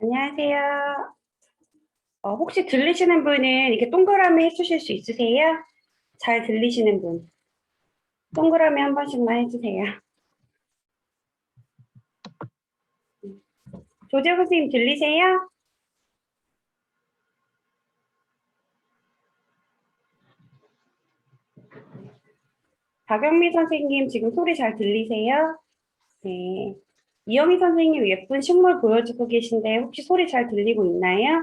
안녕하세요. 어, 혹시 들리시는 분은 이렇게 동그라미 해주실 수 있으세요? 잘 들리시는 분. 동그라미 한 번씩만 해주세요. 조재호 선생님 들리세요? 박영미 선생님 지금 소리 잘 들리세요? 네. 이영희 선생님 예쁜 식물 보여주고 계신데 혹시 소리 잘 들리고 있나요?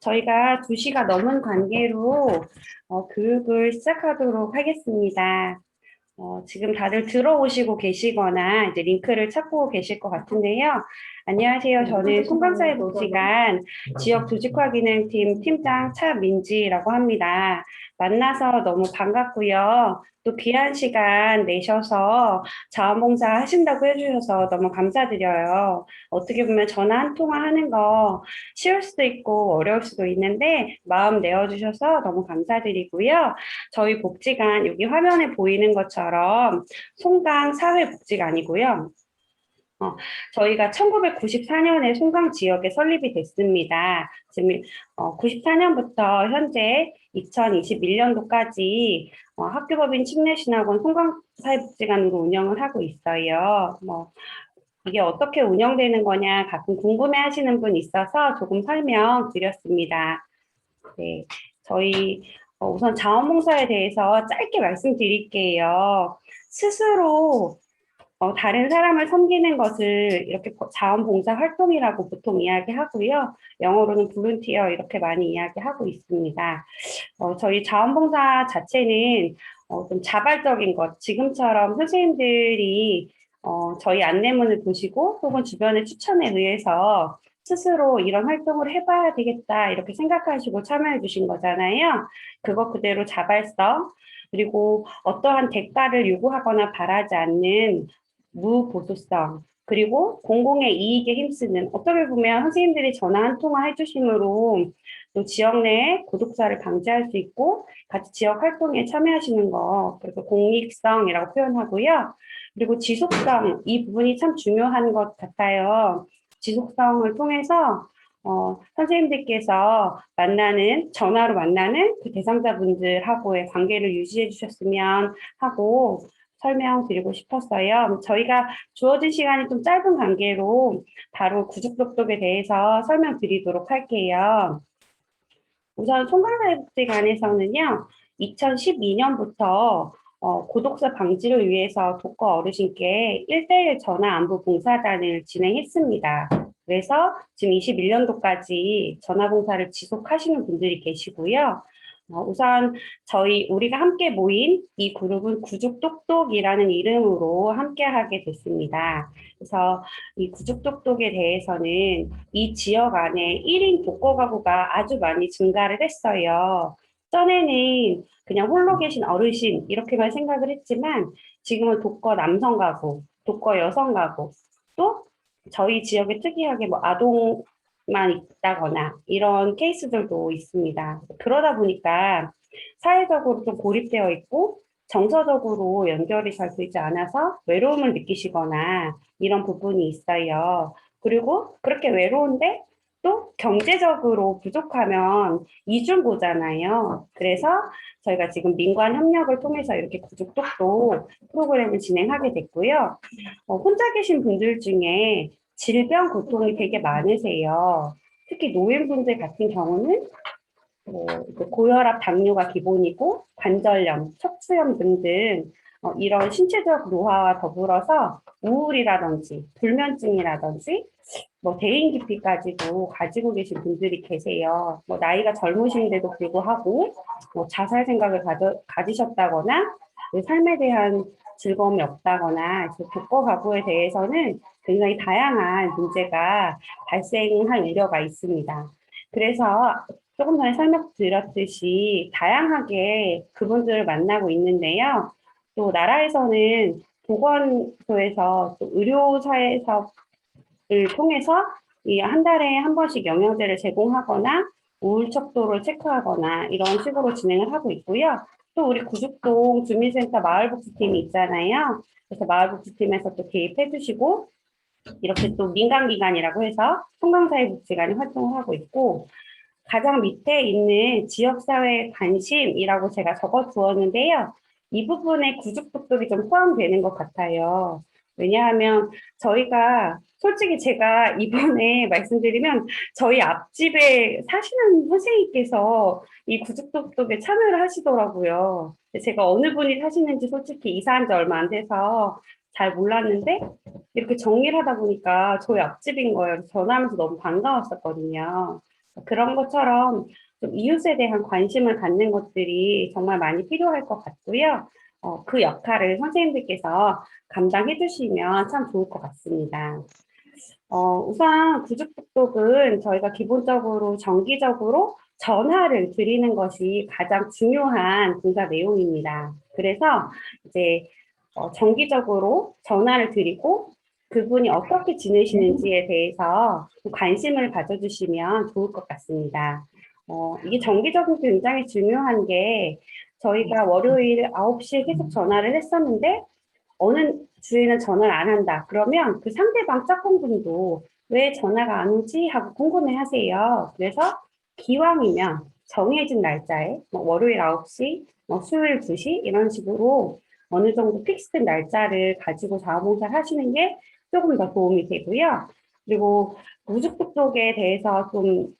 저희가 2시가 넘은 관계로 어, 교육을 시작하도록 하겠습니다. 어, 지금 다들 들어오시고 계시거나 이제 링크를 찾고 계실 것 같은데요. 안녕하세요. 저는 송강사의 노지간 지역 조직화 기능팀 팀장 차민지라고 합니다. 만나서 너무 반갑고요. 또 귀한 시간 내셔서 자원봉사 하신다고 해주셔서 너무 감사드려요. 어떻게 보면 전화 한 통화 하는 거 쉬울 수도 있고 어려울 수도 있는데 마음 내어주셔서 너무 감사드리고요. 저희 복지관 여기 화면에 보이는 것처럼 송강 사회복지관이고요. 어, 저희가 1994년에 송강 지역에 설립이 됐습니다. 지금 어, 94년부터 현재 2021년도까지 어, 학교법인 침례신학원 송강 사회복지관으로 운영을 하고 있어요. 뭐 이게 어떻게 운영되는 거냐 가끔 궁금해 하시는 분 있어서 조금 설명 드렸습니다. 네, 저희 어, 우선 자원봉사에 대해서 짧게 말씀드릴게요. 스스로 어, 다른 사람을 섬기는 것을 이렇게 자원봉사 활동이라고 보통 이야기하고요. 영어로는 볼런티어 이렇게 많이 이야기하고 있습니다. 어, 저희 자원봉사 자체는 어, 좀 자발적인 것, 지금처럼 선생님들이 어, 저희 안내문을 보시고 혹은 주변의 추천에 의해서 스스로 이런 활동을 해봐야 되겠다 이렇게 생각하시고 참여해 주신 거잖아요. 그거 그대로 자발성 그리고 어떠한 대가를 요구하거나 바라지 않는 무보수성 그리고 공공의 이익에 힘쓰는 어떻게 보면 선생님들이 전화 한 통화 해주심으로 또 지역 내 고독사를 방지할 수 있고 같이 지역 활동에 참여하시는 거 그래서 공익성이라고 표현하고요. 그리고 지속성 이 부분이 참 중요한 것 같아요. 지속성을 통해서 어, 선생님들께서 만나는 전화로 만나는 그 대상자분들하고의 관계를 유지해 주셨으면 하고 설명드리고 싶었어요. 저희가 주어진 시간이 좀 짧은 관계로 바로 구직독독에 대해서 설명드리도록 할게요. 우선 송강사회복지관에서는요, 2012년부터 어, 고독사 방지를 위해서 독거 어르신께 1대1 전화 안부 봉사단을 진행했습니다. 그래서 지금 21년도까지 전화 봉사를 지속하시는 분들이 계시고요. 어, 우선 저희 우리가 함께 모인 이 그룹은 구죽똑똑이라는 이름으로 함께 하게 됐습니다. 그래서 이 구죽똑똑에 대해서는 이 지역 안에 1인 독거 가구가 아주 많이 증가를 했어요. 전에는 그냥 홀로 계신 어르신 이렇게만 생각을 했지만 지금은 독거 남성 가구, 독거 여성 가구, 또 저희 지역에 특이하게 뭐 아동 만 있다거나 이런 케이스들도 있습니다. 그러다 보니까 사회적으로 좀 고립되어 있고 정서적으로 연결이 잘 되지 않아서 외로움을 느끼시거나 이런 부분이 있어요. 그리고 그렇게 외로운데 또 경제적으로 부족하면 이중고잖아요. 그래서 저희가 지금 민관 협력을 통해서 이렇게 구족독도 프로그램을 진행하게 됐고요. 어, 혼자 계신 분들 중에 질병 고통이 되게 많으세요. 특히 노인분들 같은 경우는 뭐 고혈압, 당뇨가 기본이고 관절염, 척수염 등등 어, 이런 신체적 노화와 더불어서 우울이라든지 불면증이라든지 뭐 대인 기피까지도 가지고 계신 분들이 계세요. 뭐 나이가 젊으신데도 불구하고 뭐 자살 생각을 가져, 가지셨다거나 삶에 대한 즐거움이 없다거나 독거 가구에 대해서는 굉장히 다양한 문제가 발생할 우려가 있습니다. 그래서 조금 전에 설명드렸듯이 다양하게 그분들을 만나고 있는데요. 또 나라에서는 보건소에서 또 의료사회사업을 통해서 이 한 달에 한 번씩 영양제를 제공하거나 우울 척도를 체크하거나 이런 식으로 진행을 하고 있고요. 또 우리 구죽동 주민센터 마을복지팀이 있잖아요. 그래서 마을복지팀에서 또 개입해 주시고 이렇게 또 민간기관이라고 해서 통강사회복지관이 활동을 하고 있고 가장 밑에 있는 지역사회 관심이라고 제가 적어 두었는데요. 이 부분에 구죽독독이 좀 포함되는 것 같아요. 왜냐하면 저희가 솔직히 제가 이번에 말씀드리면 저희 앞집에 사시는 선생님께서 이 구죽독독에 참여를 하시더라고요. 제가 어느 분이 사시는지 솔직히 이사한 지 얼마 안 돼서 잘 몰랐는데 이렇게 정리를 하다 보니까 저희 앞집인 거예요. 전화하면서 너무 반가웠었거든요. 그런 것처럼 좀 이웃에 대한 관심을 갖는 것들이 정말 많이 필요할 것 같고요. 어, 그 역할을 선생님들께서 감당해 주시면 참 좋을 것 같습니다. 어, 우선 구직북독은 저희가 기본적으로 정기적으로 전화를 드리는 것이 가장 중요한 봉사 내용입니다. 그래서 이제 어, 정기적으로 전화를 드리고 그분이 어떻게 지내시는지에 대해서 좀 관심을 가져주시면 좋을 것 같습니다. 어, 이게 정기적으로 굉장히 중요한 게 저희가 월요일 9시에 계속 전화를 했었는데 어느 주에는 전화를 안 한다. 그러면 그 상대방 짝꿍분도 왜 전화가 안 오지 하고 궁금해 하세요. 그래서 기왕이면 정해진 날짜에 뭐 월요일 9시, 뭐 수요일 2시 이런 식으로 어느 정도 픽스된 날짜를 가지고 자원봉사를 하시는 게 조금 더 도움이 되고요. 그리고 무주폭독에 대해서 좀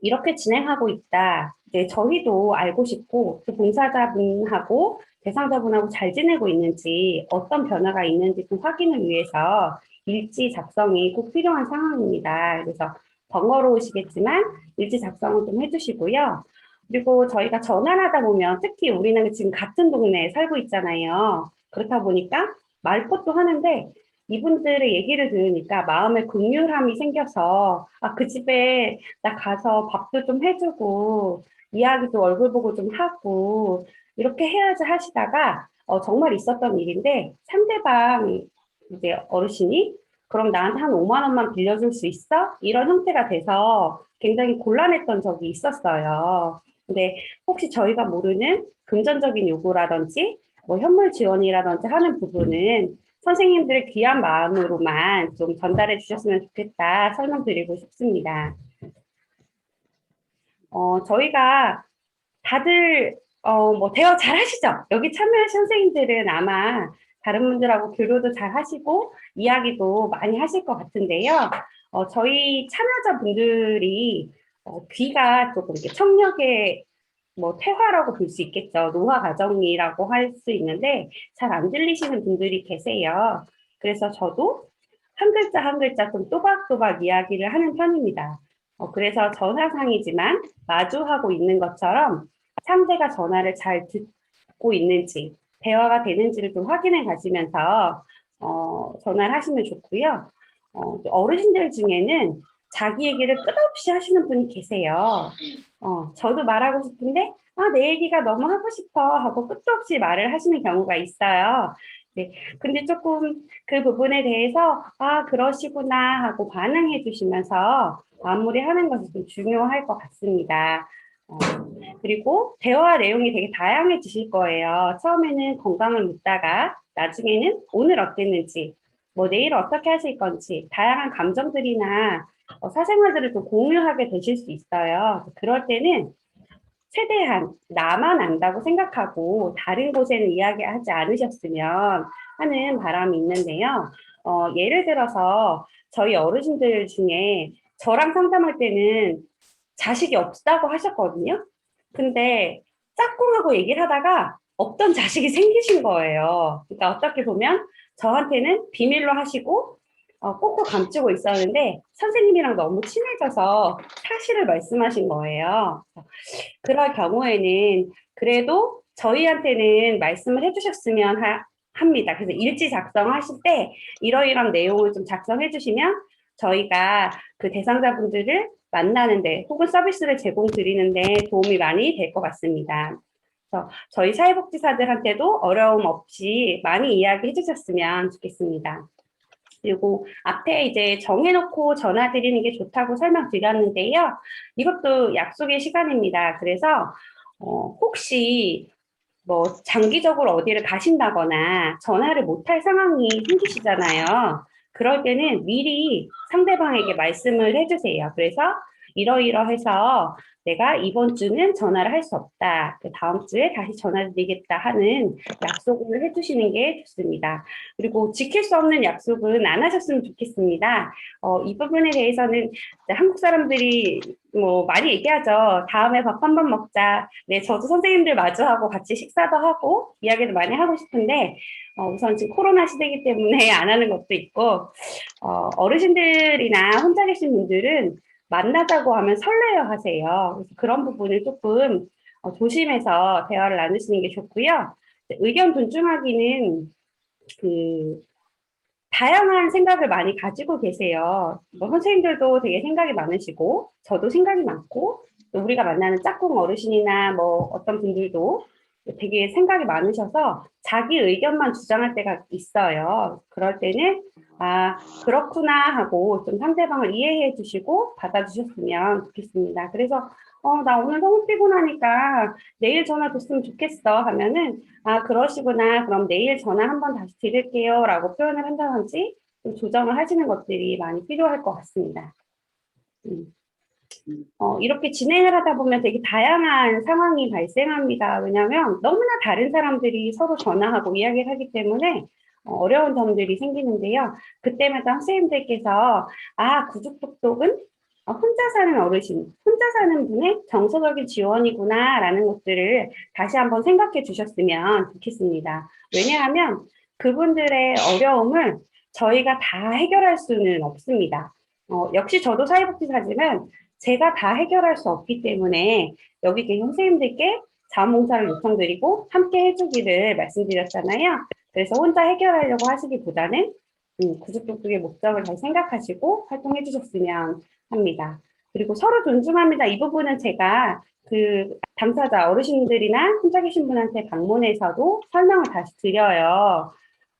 이렇게 진행하고 있다. 이제 저희도 알고 싶고 또 봉사자분하고 대상자분하고 잘 지내고 있는지 어떤 변화가 있는지 좀 확인을 위해서 일지 작성이 꼭 필요한 상황입니다. 그래서 번거로우시겠지만 일지 작성을 좀 해주시고요. 그리고 저희가 전화를 하다 보면 특히 우리는 지금 같은 동네에 살고 있잖아요. 그렇다 보니까 말벗도 하는데 이분들의 얘기를 들으니까 마음에 긍휼함이 생겨서 아, 그 집에 나 가서 밥도 좀 해주고 이야기도 얼굴 보고 좀 하고 이렇게 해야지 하시다가 어, 정말 있었던 일인데 상대방 이제 어르신이 그럼 나한테 한 5만 원만 빌려줄 수 있어? 이런 형태가 돼서 굉장히 곤란했던 적이 있었어요. 근데 혹시 저희가 모르는 금전적인 요구라든지 뭐 현물 지원이라든지 하는 부분은 선생님들의 귀한 마음으로만 좀 전달해 주셨으면 좋겠다 설명드리고 싶습니다. 어, 저희가 다들 어, 뭐 대화 잘 하시죠? 여기 참여하신 선생님들은 아마 다른 분들하고 교류도 잘 하시고 이야기도 많이 하실 것 같은데요. 어, 저희 참여자분들이 어, 귀가 조금 이렇게 청력의 뭐 퇴화라고 볼 수 있겠죠. 노화 과정이라고 할 수 있는데 잘 안 들리시는 분들이 계세요. 그래서 저도 한 글자 한 글자 좀 또박또박 이야기를 하는 편입니다. 어, 그래서 전화상이지만 마주하고 있는 것처럼 상대가 전화를 잘 듣고 있는지 대화가 되는지를 좀 확인해 가시면서 어, 전화를 하시면 좋고요. 어, 어르신들 중에는 자기 얘기를 끝없이 하시는 분이 계세요. 어, 저도 말하고 싶은데, 아, 내 얘기가 너무 하고 싶어 하고 끝도 없이 말을 하시는 경우가 있어요. 네. 근데 조금 그 부분에 대해서, 아, 그러시구나 하고 반응해 주시면서 마무리하는 것이 좀 중요할 것 같습니다. 어, 그리고 대화 내용이 되게 다양해지실 거예요. 처음에는 건강을 묻다가 나중에는 오늘 어땠는지, 뭐 내일 어떻게 하실 건지, 다양한 감정들이나 어, 사생활들을 좀 공유하게 되실 수 있어요. 그럴 때는 최대한 나만 안다고 생각하고 다른 곳에는 이야기하지 않으셨으면 하는 바람이 있는데요. 어, 예를 들어서 저희 어르신들 중에 저랑 상담할 때는 자식이 없다고 하셨거든요. 근데 짝꿍하고 얘기를 하다가 없던 자식이 생기신 거예요. 그러니까 어떻게 보면 저한테는 비밀로 하시고 어, 꼭꼭 감추고 있었는데 선생님이랑 너무 친해져서 사실을 말씀하신 거예요. 그럴 경우에는 그래도 저희한테는 말씀을 해주셨으면 하, 합니다. 그래서 일지 작성하실 때 이러이런 내용을 좀 작성해 주시면 저희가 그 대상자분들을 만나는데 혹은 서비스를 제공 드리는데 도움이 많이 될 것 같습니다. 그래서 저희 사회복지사들한테도 어려움 없이 많이 이야기해 주셨으면 좋겠습니다. 그리고 앞에 이제 정해놓고 전화 드리는 게 좋다고 설명드렸는데요. 이것도 약속의 시간입니다. 그래서 어, 혹시 뭐 장기적으로 어디를 가신다거나 전화를 못할 상황이 생기시잖아요. 그럴 때는 미리 상대방에게 말씀을 해주세요. 그래서 이러이러해서 내가 이번 주는 전화를 할 수 없다. 그 다음 주에 다시 전화드리겠다 하는 약속을 해주시는 게 좋습니다. 그리고 지킬 수 없는 약속은 안 하셨으면 좋겠습니다. 어, 이 부분에 대해서는 한국 사람들이 뭐 많이 얘기하죠. 다음에 밥 한 번 먹자. 네, 저도 선생님들 마주하고 같이 식사도 하고 이야기도 많이 하고 싶은데 어, 우선 지금 코로나 시대이기 때문에 안 하는 것도 있고 어, 어르신들이나 혼자 계신 분들은 만나자고 하면 설레어 하세요. 그래서 그런 부분을 조금 어, 조심해서 대화를 나누시는 게 좋고요. 의견 존중하기는 그 다양한 생각을 많이 가지고 계세요. 뭐 선생님들도 되게 생각이 많으시고 저도 생각이 많고 또 우리가 만나는 짝꿍 어르신이나 뭐 어떤 분들도 되게 생각이 많으셔서 자기 의견만 주장할 때가 있어요. 그럴 때는 아 그렇구나 하고 좀 상대방을 이해해 주시고 받아주셨으면 좋겠습니다. 그래서 어 나 오늘 너무 피곤하니까 내일 전화 줬으면 좋겠어 하면은 아 그러시구나 그럼 내일 전화 한번 다시 드릴게요 라고 표현을 한다든지 좀 조정을 하시는 것들이 많이 필요할 것 같습니다. 음. 어, 이렇게 진행을 하다 보면 되게 다양한 상황이 발생합니다. 왜냐하면 너무나 다른 사람들이 서로 전화하고 이야기를 하기 때문에 어, 어려운 점들이 생기는데요. 그때마다 선생님들께서 아 구죽독독은 혼자 사는 어르신, 혼자 사는 분의 정서적인 지원이구나 라는 것들을 다시 한번 생각해 주셨으면 좋겠습니다. 왜냐하면 그분들의 어려움을 저희가 다 해결할 수는 없습니다. 어, 역시 저도 사회복지사지만 제가 다 해결할 수 없기 때문에 여기 계신 선생님들께 자원봉사를 요청드리고 함께 해주기를 말씀드렸잖아요. 그래서 혼자 해결하려고 하시기보다는 음, 구직독독의 목적을 잘 생각하시고 활동해 주셨으면 합니다. 그리고 서로 존중합니다. 이 부분은 제가 그 당사자 어르신들이나 혼자 계신 분한테 방문해서도 설명을 다시 드려요.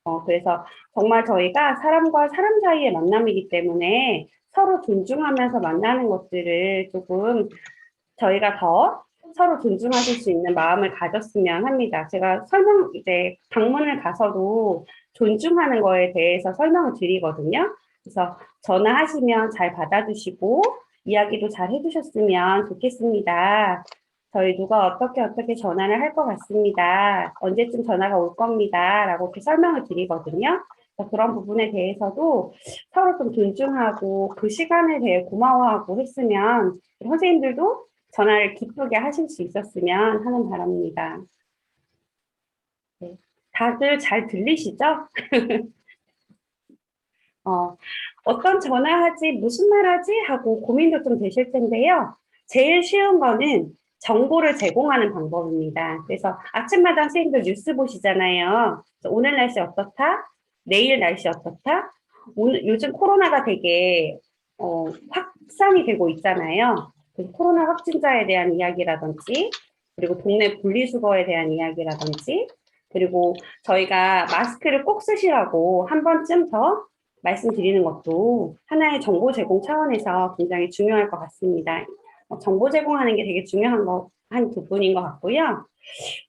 어, 그래서 정말 저희가 사람과 사람 사이의 만남이기 때문에 서로 존중하면서 만나는 것들을 조금 저희가 더 서로 존중하실 수 있는 마음을 가졌으면 합니다. 제가 설명, 이제 방문을 가서도 존중하는 거에 대해서 설명을 드리거든요. 그래서 전화하시면 잘 받아주시고 이야기도 잘 해주셨으면 좋겠습니다. 저희 누가 어떻게 어떻게 전화를 할 것 같습니다. 언제쯤 전화가 올 겁니다. 라고 이렇게 설명을 드리거든요. 그런 부분에 대해서도 서로 좀 존중하고 그 시간에 대해 고마워하고 했으면 선생님들도 전화를 기쁘게 하실 수 있었으면 하는 바람입니다. 네. 다들 잘 들리시죠? 어, 어떤 전화하지, 무슨 말하지 하고 고민도 좀 되실 텐데요. 제일 쉬운 거는 정보를 제공하는 방법입니다. 그래서 아침마다 선생님들 뉴스 보시잖아요. 오늘 날씨 어떻다? 내일 날씨 어떻다? 오늘 요즘 코로나가 되게 어, 확산이 되고 있잖아요. 코로나 확진자에 대한 이야기라든지 그리고 동네 분리수거에 대한 이야기라든지 그리고 저희가 마스크를 꼭 쓰시라고 한 번쯤 더 말씀드리는 것도 하나의 정보 제공 차원에서 굉장히 중요할 것 같습니다. 어, 정보 제공하는 게 되게 중요한 거, 한 부분인 것 같고요.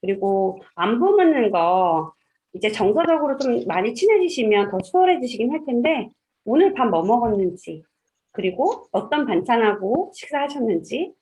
그리고 안부 묻는 거, 이제 정서적으로 좀 많이 친해지시면 더 수월해지시긴 할 텐데, 오늘 밥뭐 먹었는지, 그리고 어떤 반찬하고 식사하셨는지,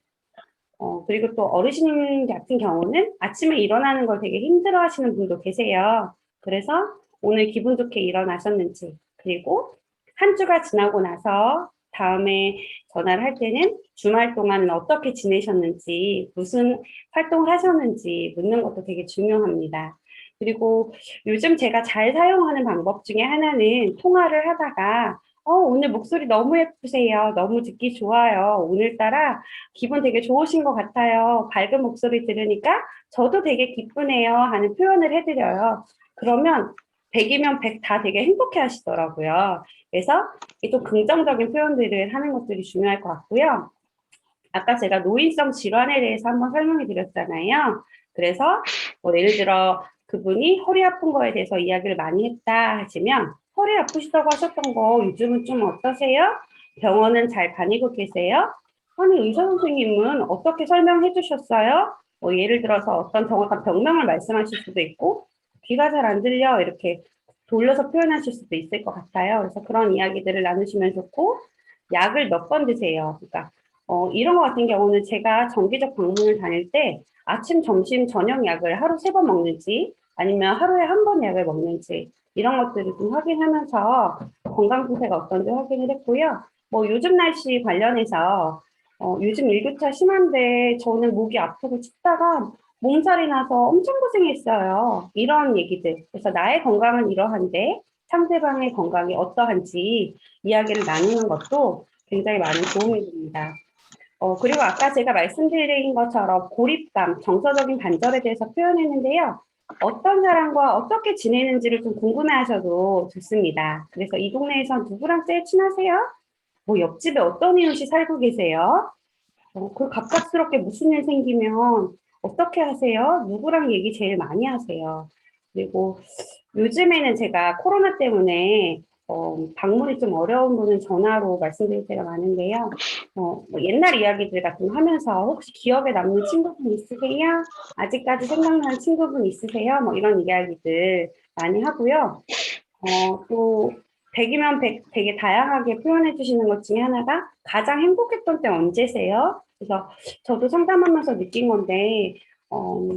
어, 그리고 또 어르신 같은 경우는 아침에 일어나는 걸 되게 힘들어 하시는 분도 계세요. 그래서 오늘 기분 좋게 일어나셨는지, 그리고 한 주가 지나고 나서 다음에 전화를 할 때는 주말 동안 어떻게 지내셨는지, 무슨 활동을 하셨는지 묻는 것도 되게 중요합니다. 그리고 요즘 제가 잘 사용하는 방법 중에 하나는 통화를 하다가 어, 오늘 목소리 너무 예쁘세요. 너무 듣기 좋아요. 오늘따라 기분 되게 좋으신 것 같아요. 밝은 목소리 들으니까 저도 되게 기쁘네요. 하는 표현을 해드려요. 그러면 100이면 100 다 되게 행복해 하시더라고요. 그래서 또 긍정적인 표현들을 하는 것들이 중요할 것 같고요. 아까 제가 노인성 질환에 대해서 한번 설명해 드렸잖아요. 그래서 뭐 예를 들어 그분이 허리 아픈 거에 대해서 이야기를 많이 했다 하시면 허리 아프시다고 하셨던 거 요즘은 좀 어떠세요? 병원은 잘 다니고 계세요? 아니, 의사 선생님은 어떻게 설명해 주셨어요? 뭐 예를 들어서 어떤 정확한 병명을 말씀하실 수도 있고, 귀가 잘 안 들려 이렇게 돌려서 표현하실 수도 있을 것 같아요. 그래서 그런 이야기들을 나누시면 좋고, 약을 몇 번 드세요. 그러니까 어, 이런 거 같은 경우는 제가 정기적 방문을 다닐 때 아침, 점심, 저녁 약을 하루 세 번 먹는지 아니면 하루에 한 번 약을 먹는지 이런 것들을 좀 확인하면서 건강 상태가 어떤지 확인을 했고요. 뭐 요즘 날씨 관련해서 어, 요즘 일교차 심한데 저는 목이 아프고 춥다가 몸살이 나서 엄청 고생했어요. 이런 얘기들. 그래서 나의 건강은 이러한데 상대방의 건강이 어떠한지 이야기를 나누는 것도 굉장히 많은 도움이 됩니다. 어, 그리고 아까 제가 말씀드린 것처럼 고립감, 정서적인 단절에 대해서 표현했는데요. 어떤 사람과 어떻게 지내는지를 좀 궁금해 하셔도 좋습니다. 그래서 이 동네에서 누구랑 제일 친하세요? 뭐 옆집에 어떤 이웃이 살고 계세요? 어, 그 갑작스럽게 무슨 일 생기면 어떻게 하세요? 누구랑 얘기 제일 많이 하세요? 그리고 요즘에는 제가 코로나 때문에 어, 방문이 좀 어려운 분은 전화로 말씀드릴 때가 많은데요. 어, 뭐 옛날 이야기들 같은 거 하면서 혹시 기억에 남는 친구분 있으세요? 아직까지 생각나는 친구분 있으세요? 뭐 이런 이야기들 많이 하고요. 어, 또 100이면 100 되게 다양하게 표현해 주시는 것 중에 하나가 가장 행복했던 때 언제세요? 그래서 저도 상담하면서 느낀 건데 어,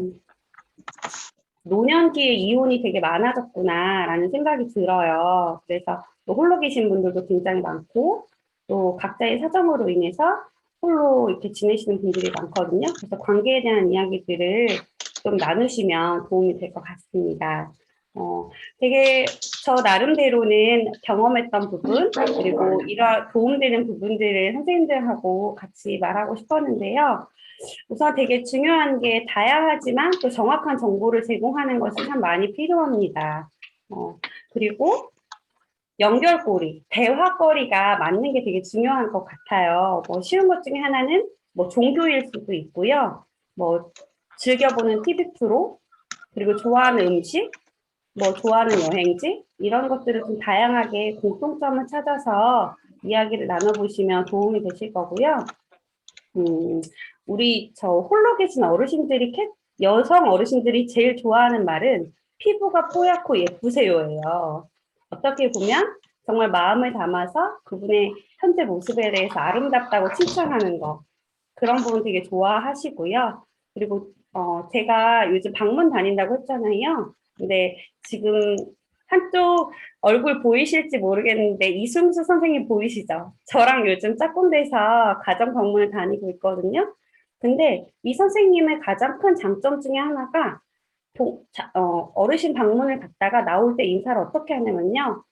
노년기에 이혼이 되게 많아졌구나라는 생각이 들어요. 그래서 또 홀로 계신 분들도 굉장히 많고 또 각자의 사정으로 인해서 홀로 이렇게 지내시는 분들이 많거든요. 그래서 관계에 대한 이야기들을 좀 나누시면 도움이 될 것 같습니다. 어, 되게 저 나름대로는 경험했던 부분 그리고 이런 도움되는 부분들을 선생님들하고 같이 말하고 싶었는데요. 우선 되게 중요한 게 다양하지만 또 정확한 정보를 제공하는 것이 참 많이 필요합니다. 어, 그리고 연결고리, 대화거리가 맞는 게 되게 중요한 것 같아요. 뭐 쉬운 것 중에 하나는 뭐 종교일 수도 있고요. 뭐 즐겨보는 TV 프로, 그리고 좋아하는 음식, 뭐 좋아하는 여행지 이런 것들을 좀 다양하게 공통점을 찾아서 이야기를 나눠보시면 도움이 되실 거고요. 음, 우리 저 홀로 계신 어르신들이 캐, 여성 어르신들이 제일 좋아하는 말은 피부가 뽀얗고 예쁘세요예요. 어떻게 보면 정말 마음을 담아서 그분의 현재 모습에 대해서 아름답다고 칭찬하는 거 그런 부분 되게 좋아하시고요. 그리고 어, 제가 요즘 방문 다닌다고 했잖아요. 근데 지금 한쪽 얼굴 보이실지 모르겠는데 이승수 선생님 보이시죠? 저랑 요즘 짝꿍돼서 가정 방문을 다니고 있거든요. 근데 이 선생님의 가장 큰 장점 중에 하나가 도, 자, 어, 어르신 방문을 갔다가 나올 때 인사를 어떻게 하냐면요.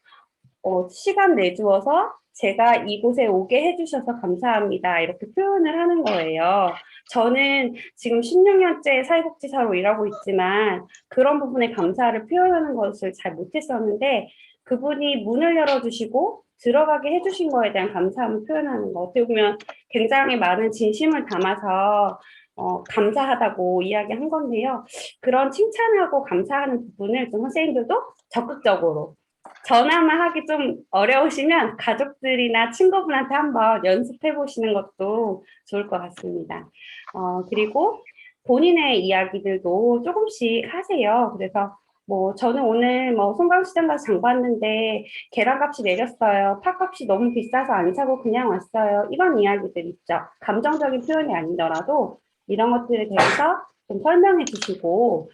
어, 시간 내주어서 제가 이곳에 오게 해주셔서 감사합니다. 이렇게 표현을 하는 거예요. 저는 지금 16년째 사회복지사로 일하고 있지만 그런 부분에 감사를 표현하는 것을 잘 못했었는데 그분이 문을 열어주시고 들어가게 해주신 거에 대한 감사함을 표현하는 거 어떻게 보면 굉장히 많은 진심을 담아서 어, 감사하다고 이야기한 건데요. 그런 칭찬하고 감사하는 부분을 좀 선생님들도 적극적으로 전화만 하기 좀 어려우시면 가족들이나 친구분한테 한번 연습해 보시는 것도 좋을 것 같습니다. 어, 그리고 본인의 이야기들도 조금씩 하세요. 그래서 뭐 저는 오늘 뭐 송강시장 가서 장 봤는데 계란값이 내렸어요. 팥값이 너무 비싸서 안 사고 그냥 왔어요. 이런 이야기들 있죠. 감정적인 표현이 아니더라도 이런 것들에 대해서 좀 설명해 주시고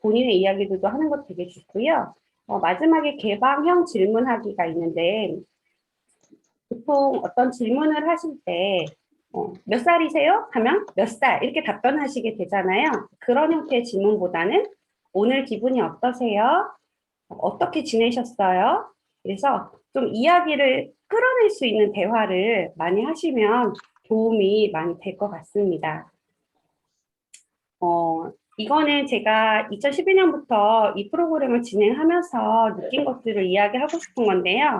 본인의 이야기들도 하는 것도 되게 좋고요. 어, 마지막에 개방형 질문하기가 있는데 보통 어떤 질문을 하실 때 어, 몇 살이세요? 하면 몇 살 이렇게 답변하시게 되잖아요. 그런 형태의 질문보다는 오늘 기분이 어떠세요? 어떻게 지내셨어요? 그래서 좀 이야기를 끌어낼 수 있는 대화를 많이 하시면 도움이 많이 될 것 같습니다. 어, 이거는 제가 2012년부터 이 프로그램을 진행하면서 느낀 것들을 이야기하고 싶은 건데요.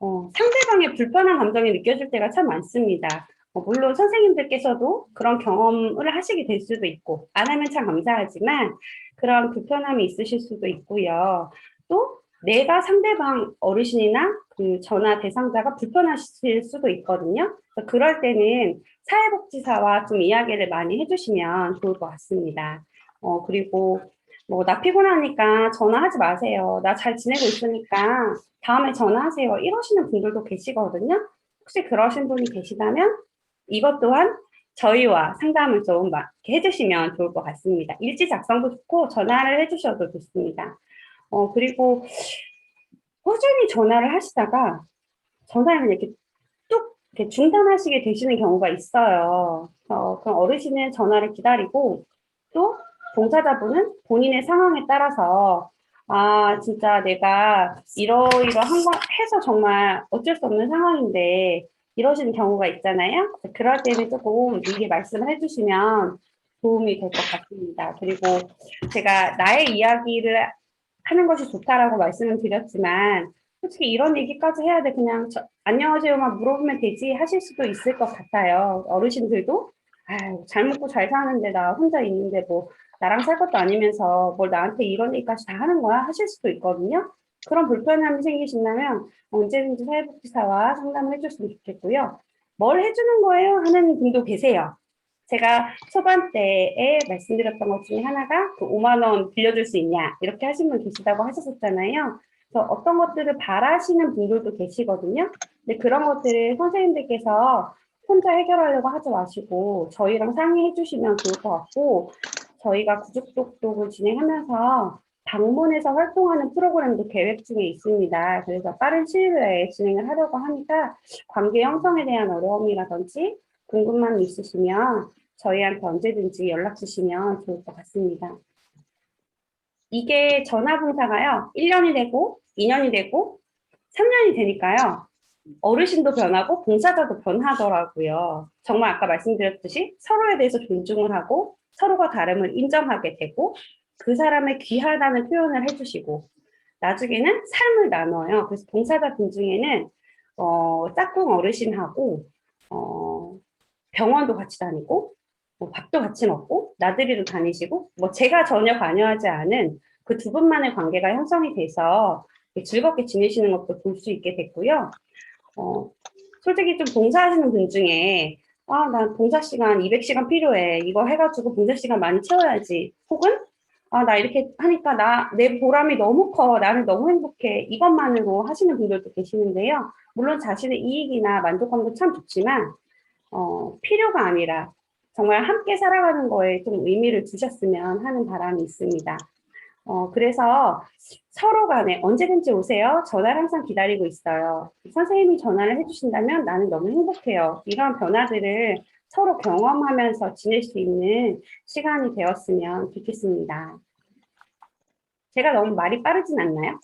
어, 상대방의 불편한 감정이 느껴질 때가 참 많습니다. 어, 물론 선생님들께서도 그런 경험을 하시게 될 수도 있고, 안 하면 참 감사하지만, 그런 불편함이 있으실 수도 있고요. 또, 내가 상대방 어르신이나 그 전화 대상자가 불편하실 수도 있거든요. 그럴 때는 사회복지사와 좀 이야기를 많이 해주시면 좋을 것 같습니다. 어, 그리고 뭐 나 피곤하니까 전화하지 마세요. 나 잘 지내고 있으니까 다음에 전화하세요. 이러시는 분들도 계시거든요. 혹시 그러신 분이 계시다면 이것 또한 저희와 상담을 좀막 해주시면 좋을 것 같습니다. 일지 작성도 좋고 전화를 해주셔도 좋습니다. 어, 그리고 꾸준히 전화를 하시다가 전화를 이렇게 뚝 이렇게 중단하시게 되시는 경우가 있어요. 어, 그럼 어르신은 전화를 기다리고 또 봉사자분은 본인의 상황에 따라서 아, 진짜 내가 이러이러한 거 해서 정말 어쩔 수 없는 상황인데 이러시는 경우가 있잖아요. 그럴 때는 조금 미리 말씀을 해주시면 도움이 될 것 같습니다. 그리고 제가 나의 이야기를 하는 것이 좋다라고 말씀을 드렸지만 솔직히 이런 얘기까지 해야 돼 그냥 저, 안녕하세요만 물어보면 되지 하실 수도 있을 것 같아요. 어르신들도 아유, 잘 먹고 잘 사는데 나 혼자 있는데 뭐 나랑 살 것도 아니면서 뭘 나한테 이런 얘기까지 다 하는 거야 하실 수도 있거든요. 그런 불편함이 생기신다면 언제든지 사회복지사와 상담을 해줬으면 좋겠고요. 뭘 해주는 거예요? 하는 분도 계세요. 제가 초반 때에 말씀드렸던 것 중에 하나가 그 5만 원 빌려줄 수 있냐 이렇게 하신 분 계시다고 하셨었잖아요. 그래서 어떤 것들을 바라시는 분들도 계시거든요. 근데 그런 것들을 선생님들께서 혼자 해결하려고 하지 마시고 저희랑 상의해 주시면 좋을 것 같고 저희가 구직독독을 진행하면서 방문해서 활동하는 프로그램도 계획 중에 있습니다. 그래서 빠른 시일 내에 진행을 하려고 하니까 관계 형성에 대한 어려움이라든지 궁금한 점 있으시면 저희한테 언제든지 연락 주시면 좋을 것 같습니다. 이게 전화봉사가요. 1년이 되고 2년이 되고 3년이 되니까요. 어르신도 변하고 봉사자도 변하더라고요. 정말 아까 말씀드렸듯이 서로에 대해서 존중을 하고 서로가 다름을 인정하게 되고 그 사람의 귀하다는 표현을 해주시고 나중에는 삶을 나눠요. 그래서 봉사자 분 중에는 어, 짝꿍 어르신하고 어, 병원도 같이 다니고 뭐 밥도 같이 먹고 나들이도 다니시고 뭐 제가 전혀 관여하지 않은 그 두 분만의 관계가 형성이 돼서 즐겁게 지내시는 것도 볼 수 있게 됐고요. 어, 솔직히 좀 봉사하시는 분 중에 아, 나 봉사 시간 200시간 필요해. 이거 해가지고 봉사 시간 많이 채워야지. 혹은 아, 나 이렇게 하니까 나, 내 보람이 너무 커. 나는 너무 행복해. 이것만으로 하시는 분들도 계시는데요. 물론 자신의 이익이나 만족감도 참 좋지만, 어, 필요가 아니라 정말 함께 살아가는 거에 좀 의미를 두셨으면 하는 바람이 있습니다. 어, 그래서 서로 간에 언제든지 오세요. 전화를 항상 기다리고 있어요. 선생님이 전화를 해주신다면 나는 너무 행복해요. 이런 변화들을 서로 경험하면서 지낼 수 있는 시간이 되었으면 좋겠습니다. 제가 너무 말이 빠르진 않나요?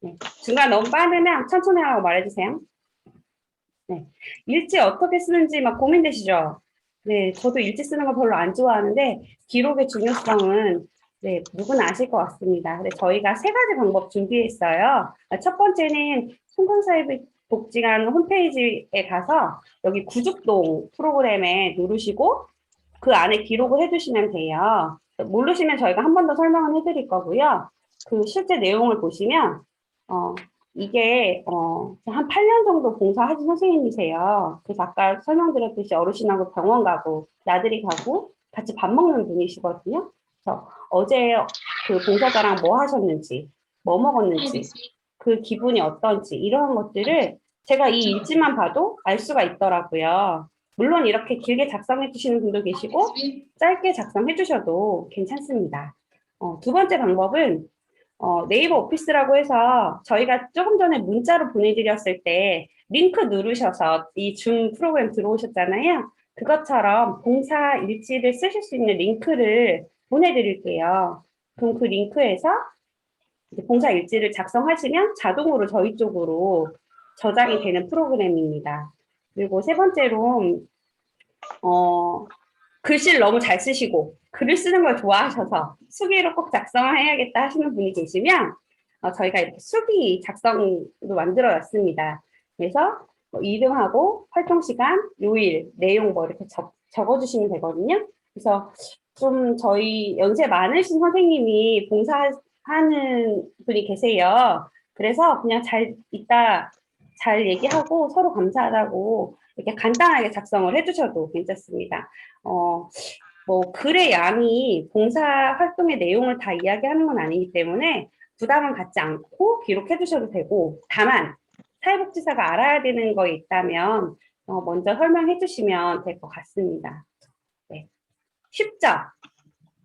네. 중간 너무 빠르면 천천히 하라고 말해주세요. 네. 일지 어떻게 쓰는지 막 고민되시죠? 네, 저도 일지 쓰는 거 별로 안 좋아하는데 기록의 중요성은 네, 누구나 아실 것 같습니다. 근데 저희가 세 가지 방법 준비했어요. 첫 번째는 송강사회복지관 홈페이지에 가서 여기 구죽동 프로그램에 누르시고 그 안에 기록을 해주시면 돼요. 모르시면 저희가 한 번 더 설명을 해드릴 거고요. 그 실제 내용을 보시면 어, 이게 어, 한 8년 정도 봉사하신 선생님이세요. 그래서 아까 설명드렸듯이 어르신하고 병원 가고 나들이 가고 같이 밥 먹는 분이시거든요. 그래서 어제 그 봉사자랑 뭐 하셨는지, 뭐 먹었는지, 그 기분이 어떤지 이러한 것들을 제가 이 일지만 봐도 알 수가 있더라고요. 물론 이렇게 길게 작성해 주시는 분도 계시고 짧게 작성해 주셔도 괜찮습니다. 어, 두 번째 방법은 어, 네이버 오피스라고 해서 저희가 조금 전에 문자로 보내드렸을 때 링크 누르셔서 이 줌 프로그램 들어오셨잖아요. 그것처럼 봉사 일지를 쓰실 수 있는 링크를 보내드릴게요. 그럼 그 링크에서 봉사 일지를 작성하시면 자동으로 저희 쪽으로 저장이 되는 프로그램입니다. 그리고 세 번째로 어, 글씨를 너무 잘 쓰시고 글을 쓰는 걸 좋아하셔서 수기로 꼭 작성을 해야겠다 하시는 분이 계시면 어, 저희가 이렇게 수기 작성도 만들어놨습니다. 그래서 뭐 이름하고 활동 시간, 요일, 내용 뭐 이렇게 적, 적어주시면 되거든요. 그래서 좀 저희 연세 많으신 선생님이 봉사 하는 분이 계세요. 그래서 그냥 잘 이따 잘 얘기하고 서로 감사하다고 이렇게 간단하게 작성을 해주셔도 괜찮습니다. 어, 뭐 글의 양이 봉사 활동의 내용을 다 이야기하는 건 아니기 때문에 부담은 갖지 않고 기록해 주셔도 되고 다만 사회복지사가 알아야 되는 거 있다면 어, 먼저 설명해 주시면 될 것 같습니다. 네. 쉽죠?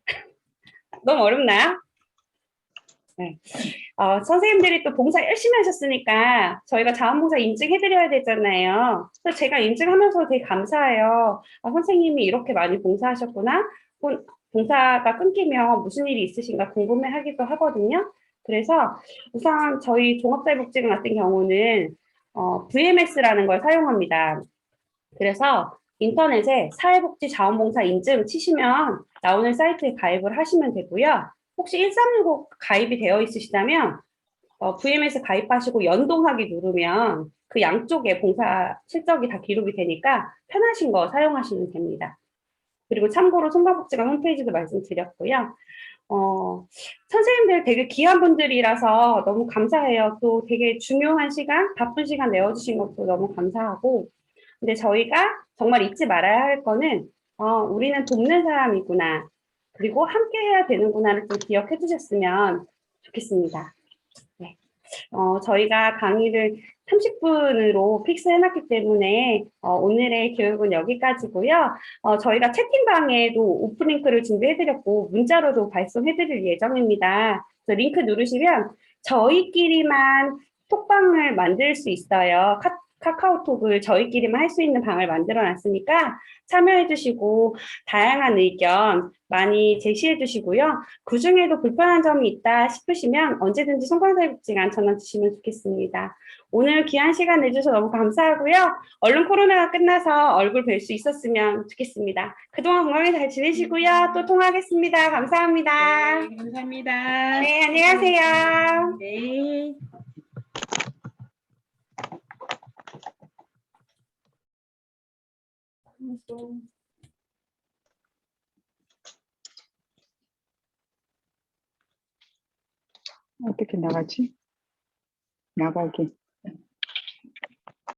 너무 어렵나요? 네. 어, 선생님들이 또 봉사 열심히 하셨으니까 저희가 자원봉사 인증해드려야 되잖아요. 그래서 제가 인증하면서 되게 감사해요. 아, 선생님이 이렇게 많이 봉사하셨구나. 봉사가 끊기면 무슨 일이 있으신가 궁금해하기도 하거든요. 그래서 우선 저희 종합사회복지관 같은 경우는 어, VMS라는 걸 사용합니다. 그래서 인터넷에 사회복지 자원봉사 인증 치시면 나오는 사이트에 가입을 하시면 되고요. 혹시 1319 가입이 되어 있으시다면 어, VMS 가입하시고 연동하기 누르면 그 양쪽에 봉사 실적이 다 기록이 되니까 편하신 거 사용하시면 됩니다. 그리고 참고로 송가복지관 홈페이지도 말씀드렸고요. 어, 선생님들 되게 귀한 분들이라서 너무 감사해요. 또 되게 중요한 시간, 바쁜 시간 내어주신 것도 너무 감사하고. 근데 저희가 정말 잊지 말아야 할 거는, 어, 우리는 돕는 사람이구나. 그리고 함께 해야 되는구나를 좀 기억해 주셨으면 좋겠습니다. 네. 어, 저희가 강의를 30분으로 픽스해놨기 때문에 어, 오늘의 교육은 여기까지고요. 어, 저희가 채팅방에도 오프링크를 준비해드렸고 문자로도 발송해드릴 예정입니다. 링크 누르시면 저희끼리만 톡방을 만들 수 있어요. 카, 카카오톡을 저희끼리만 할 수 있는 방을 만들어 놨으니까 참여해 주시고 다양한 의견 많이 제시해 주시고요. 그 중에도 불편한 점이 있다 싶으시면 언제든지 송강사회복지관 전화 주시면 좋겠습니다. 오늘 귀한 시간 내주셔서 너무 감사하고요. 얼른 코로나가 끝나서 얼굴 뵐 수 있었으면 좋겠습니다. 그동안 건강히 잘 지내시고요. 또 통화하겠습니다. 감사합니다. 네, 감사합니다. 네, 안녕하세요. 네. 어떻게 나가지? 나가기.